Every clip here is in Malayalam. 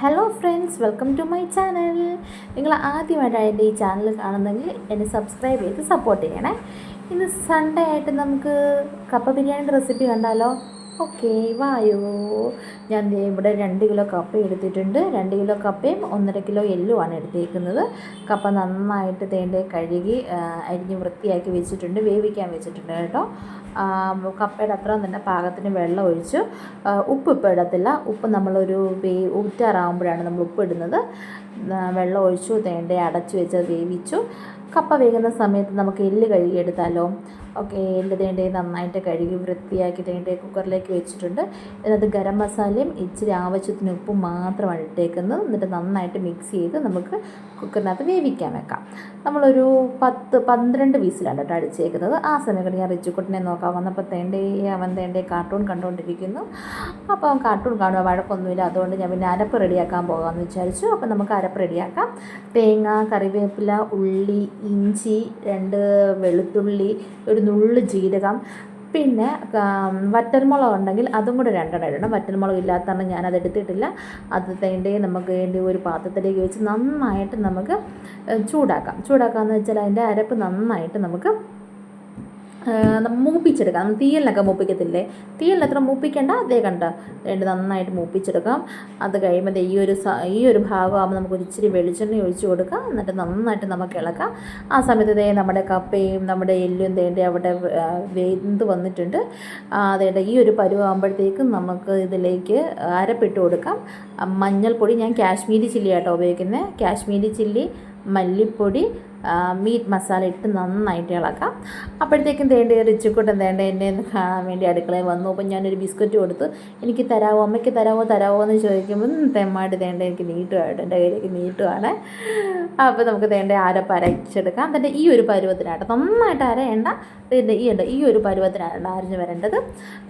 Hello friends welcome to my channel നിങ്ങൾ ആദ്യമായിട്ടാണ് എന്റെ ഈ ചാനൽ കാണുന്നെങ്കിൽ എന്നെ സബ്സ്ക്രൈബ് ചെയ്ത് സപ്പോർട്ട് ചെയ്യണേ. ഇന്ന് സൺഡേ ആയിട്ട് നമുക്ക് കപ്പ ബിരിയാണിയുടെ റെസിപ്പി കണ്ടാലോ? ഓക്കെ വായോ. ഞാൻ ഇവിടെ രണ്ട് കിലോ കപ്പ എടുത്തിട്ടുണ്ട്. രണ്ട് കിലോ കപ്പയും ഒന്നര കിലോ എല്ലുമാണ് എടുത്തേക്കുന്നത്. കപ്പ നന്നായിട്ട് തേന്റെ കഴുകി അരിഞ്ഞ് വൃത്തിയാക്കി വെച്ചിട്ടുണ്ട്. വേവിക്കാൻ വെച്ചിട്ടുണ്ട് കേട്ടോ. കപ്പയുടെ അത്രയും തന്നെ പാകത്തിന് വെള്ളം ഒഴിച്ചു. ഉപ്പ് ഇപ്പോൾ ഇടത്തില്ല. ഉപ്പ് നമ്മളൊരു വേ ഊറ്റാറാകുമ്പോഴാണ് നമ്മൾ ഉപ്പ് ഇടുന്നത്. വെള്ളം ഒഴിച്ചു തേണ്ട അടച്ചു വെച്ച് വേവിച്ചു. കപ്പ വേകുന്ന സമയത്ത് നമുക്ക് എല്ല് കഴുകിയെടുത്താലോ? ഓക്കെ എന്റെ തേണ്ടേ നന്നായിട്ട് കഴുകി വൃത്തിയാക്കി തേണ്ടേ കുക്കറിലേക്ക് വെച്ചിട്ടുണ്ട്. അതിനകത്ത് ഗരം മസാലയും ഇച്ചിരി ആവശ്യത്തിന് ഉപ്പും മാത്രമാണ് ഇട്ടേക്കുന്നത്. എന്നിട്ട് നന്നായിട്ട് മിക്സ് ചെയ്ത് നമുക്ക് കുക്കറിനകത്ത് വേവിക്കാൻ വെക്കാം. നമ്മളൊരു പത്ത് പന്ത്രണ്ട് വീസിലാണ് കേട്ടോ അടിച്ചേക്കുന്നത്. ആ സമയം കൊണ്ട് ഞാൻ റിച്ചുക്കുട്ടിനെ നോക്കാൻ വന്നപ്പോൾ തേണ്ടേ അവൻ തേണ്ടേ കാർട്ടൂൺ കണ്ടുകൊണ്ടിരിക്കുന്നു. അപ്പോൾ കാർട്ടൂൺ കാണുക വഴക്കൊന്നുമില്ല. അതുകൊണ്ട് ഞാൻ പിന്നെ അരപ്പ് റെഡിയാക്കാൻ പോകാമെന്ന് വിചാരിച്ചു. അപ്പോൾ നമുക്ക് അരപ്പ് റെഡിയാക്കാം. തേങ്ങ കറിവേപ്പില ഉള്ളി ഇഞ്ചി രണ്ട് വെളുത്തുള്ളി ഒരു നുള്ളു ജീരകം പിന്നെ വറ്റൽമുളക് ഉണ്ടെങ്കിൽ അതും കൂടെ രണ്ടെണ്ണം ഇടണം. വറ്റൽമുളക് ഇല്ലാത്തതാണ് ഞാനത് എടുത്തിട്ടില്ല. അത് തേണ്ടി നമുക്ക് വേണ്ടി ഒരു പാത്രത്തിലേക്ക് വെച്ച് നന്നായിട്ട് നമുക്ക് ചൂടാക്കാം. ചൂടാക്കാമെന്ന് വെച്ചാൽ അതിന്റെ അരപ്പ് നന്നായിട്ട് നമുക്ക് മൂപ്പിച്ചെടുക്കാം. തീയലിനൊക്കെ മൂപ്പിക്കത്തില്ലേ? തീയലിന് മൂപ്പിക്കേണ്ട. അതേ കണ്ട. രണ്ട് നന്നായിട്ട് മൂപ്പിച്ചെടുക്കാം. അത് കഴിയുമ്പോൾ ഈ ഒരു ഈ ഒരു ഭാഗമാകുമ്പോൾ നമുക്ക് ഒരിച്ചിരി വെളിച്ചെണ്ണ ഒഴിച്ച് കൊടുക്കാം. എന്നിട്ട് നന്നായിട്ട് നമുക്ക് ഇളക്കാം. ആ സമയത്ത് ഇതേ നമ്മുടെ കപ്പയും നമ്മുടെ എല്ലും തേണ്ടി അവിടെ വെന്ത് വന്നിട്ടുണ്ട്. അതേണ്ട ഈ ഒരു പരുവാകുമ്പോഴത്തേക്കും നമുക്ക് ഇതിലേക്ക് അരപ്പിട്ട് കൊടുക്കാം. മഞ്ഞൾപ്പൊടി. ഞാൻ കാശ്മീരി ചില്ലി ആട്ടോ ഉപയോഗിക്കുന്നത് കാശ്മീരി ചില്ലി മല്ലിപ്പൊടി മീറ്റ് മസാല ഇട്ട് നന്നായിട്ട് ഇളക്കാം. അപ്പോഴത്തേക്കും തേണ്ട റിച്ചുക്കൂട്ടൻ തേണ്ട എന്നെ കാണാൻ വേണ്ടി അടുക്കളയിൽ വന്നു. അപ്പം ഞാനൊരു ബിസ്ക്കറ്റ് കൊടുത്ത്. എനിക്ക് തരാമോ അമ്മയ്ക്ക് തരാമോ തരാമോ എന്ന് ചോദിക്കുമ്പോൾ "ഉം, തെമ്മായിട്ട് തേണ്ട എനിക്ക് നീട്ടുമായിട്ട് എന്റെ കയ്യിലേക്ക് നീട്ടുവാണ്. അപ്പോൾ നമുക്ക് തേണ്ട അരപ്പ് അരച്ചെടുക്കാം തന്റെ ഈ ഒരു പരുവത്തിനായിട്ട് നന്നായിട്ട് അരയേണ്ട. ഇതിന്റെ ഈ ഉണ്ട് ഈ ഒരു പരുവത്തിനാണ് അരിഞ്ഞ് വരേണ്ടത്.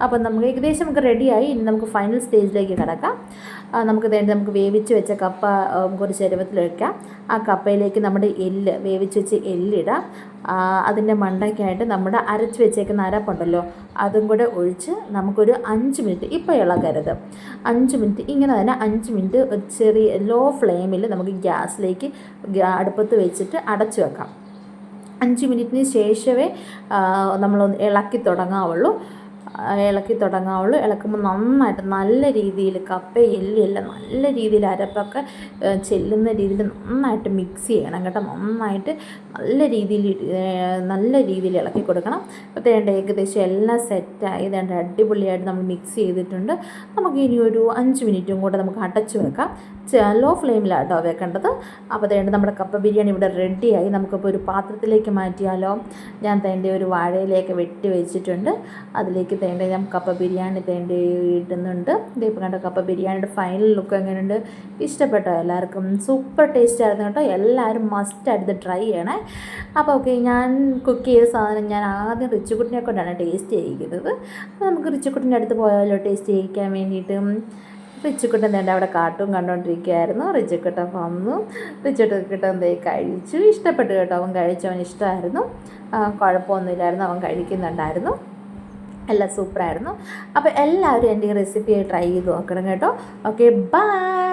അപ്പം നമുക്ക് ഏകദേശം നമുക്ക് റെഡിയായി. ഇനി നമുക്ക് ഫൈനൽ സ്റ്റേജിലേക്ക് കിടക്കാം. നമുക്ക് തേണ്ട നമുക്ക് വേവിച്ച് വെച്ച കപ്പ കുറച്ച് ചരുവത്തിൽ വയ്ക്കാം ആ കപ്പയിലേക്ക് നമ്മുടെ എല്ല് വേവിച്ച് വെച്ച് എല്ലിടാം. അതിന്റെ മണ്ടയ്ക്കായിട്ട് നമ്മുടെ അരച്ച് വെച്ചേക്കുന്ന അരപ്പുണ്ടല്ലോ അതും കൂടെ ഒഴിച്ച് നമുക്കൊരു അഞ്ച് മിനിറ്റ് ഇപ്പോൾ ഇളകരുത്. അഞ്ച് മിനിറ്റ് ഇങ്ങനെ തന്നെ അഞ്ച് മിനിറ്റ് ഒരു ചെറിയ ലോ ഫ്ലെയിമിൽ നമുക്ക് ഗ്യാസിലേക്ക് ഗ്യാ- അടുപ്പത്ത് വെച്ചിട്ട് അടച്ചു വെക്കാം. അഞ്ച് മിനിറ്റിന് ശേഷമേ നമ്മളൊന്ന് ഇളക്കി തുടങ്ങാവുള്ളൂ. ഇളക്കി തുടങ്ങാവുള്ളൂ. ഇളക്കുമ്പോൾ നന്നായിട്ട് നല്ല രീതിയിൽ കപ്പ എല്ലെല്ലാം നല്ല രീതിയിൽ അരപ്പൊക്കെ ചെല്ലുന്ന രീതിയിൽ നന്നായിട്ട് മിക്സ് ചെയ്യണം കേട്ടോ. നന്നായിട്ട് നല്ല രീതിയിൽ നല്ല രീതിയിൽ ഇളക്കി കൊടുക്കണം. അപ്പോൾ തേണ്ട ഏകദേശം എല്ലാം സെറ്റായി തേണ്ട അടിപൊളിയായിട്ട് നമ്മൾ മിക്സ് ചെയ്തിട്ടുണ്ട്. നമുക്ക് ഇനി ഒരു അഞ്ച് മിനിറ്റും കൂടെ നമുക്ക് അടച്ചു വെക്കാം. ലോ ഫ്ലെയിമിലാണ് കേട്ടോ വെക്കേണ്ടത്. അപ്പോൾ തേണ്ട നമ്മുടെ കപ്പ ബിരിയാണി ഇവിടെ റെഡിയായി നമുക്കിപ്പോൾ ഒരു പാത്രത്തിലേക്ക് മാറ്റിയാലോ? ഞാൻ തേണ്ട ഒരു വാഴയിലേക്ക് വെട്ടി വെച്ചിട്ടുണ്ട്. അതിലേക്ക് തേണ്ട ഞാൻ കപ്പ ബിരിയാണി തേണ്ട ഇടുന്നുണ്ട്. ഇതിപ്പോൾ കണ്ട കപ്പ ബിരിയാണിയുടെ ഫൈനൽ ലുക്ക് എങ്ങനെയുണ്ട്? ഇഷ്ടപ്പെട്ടോ എല്ലാവർക്കും? സൂപ്പർ ടേസ്റ്റ് ആയിരുന്നു കേട്ടോ. എല്ലാവരും മസ്റ്റായിട്ട് ഇത് ട്രൈ ചെയ്യണേ. അപ്പോൾ ഓക്കെ ഞാൻ കുക്ക് ചെയ്ത സാധനം ഞാൻ ആദ്യം റിച്ചുകുട്ടിനെ കൊണ്ടാണ് ടേസ്റ്റ് ചെയ്യിക്കുന്നത്. അപ്പോൾ നമുക്ക് റിച്ചുകുട്ടിന്റെ അടുത്ത് പോയാലോ? ടേസ്റ്റ് ചെയ്യിക്കാൻ വേണ്ടിയിട്ട്. റിച്ചുക്കുട്ടൻ തന്നെ അവിടെ കാർട്ടൂൺ കണ്ടുകൊണ്ടിരിക്കുകയായിരുന്നു റിച്ചുക്കുട്ടൻ വന്നു. റിച്ചുക്കുട്ടൻ എന്തേ കഴിച്ചു. ഇഷ്ടപ്പെട്ടു കേട്ടോ. അവൻ കഴിച്ചവൻ ഇഷ്ടമായിരുന്നു കുഴപ്പമൊന്നുമില്ലായിരുന്നു. അവൻ കഴിക്കുന്നുണ്ടായിരുന്നു. എല്ലാം സൂപ്പറായിരുന്നു. അപ്പോൾ എല്ലാവരും എന്റെ ഈ റെസിപ്പി ട്രൈ ചെയ്ത് നോക്കണം കേട്ടോ. Okay bye.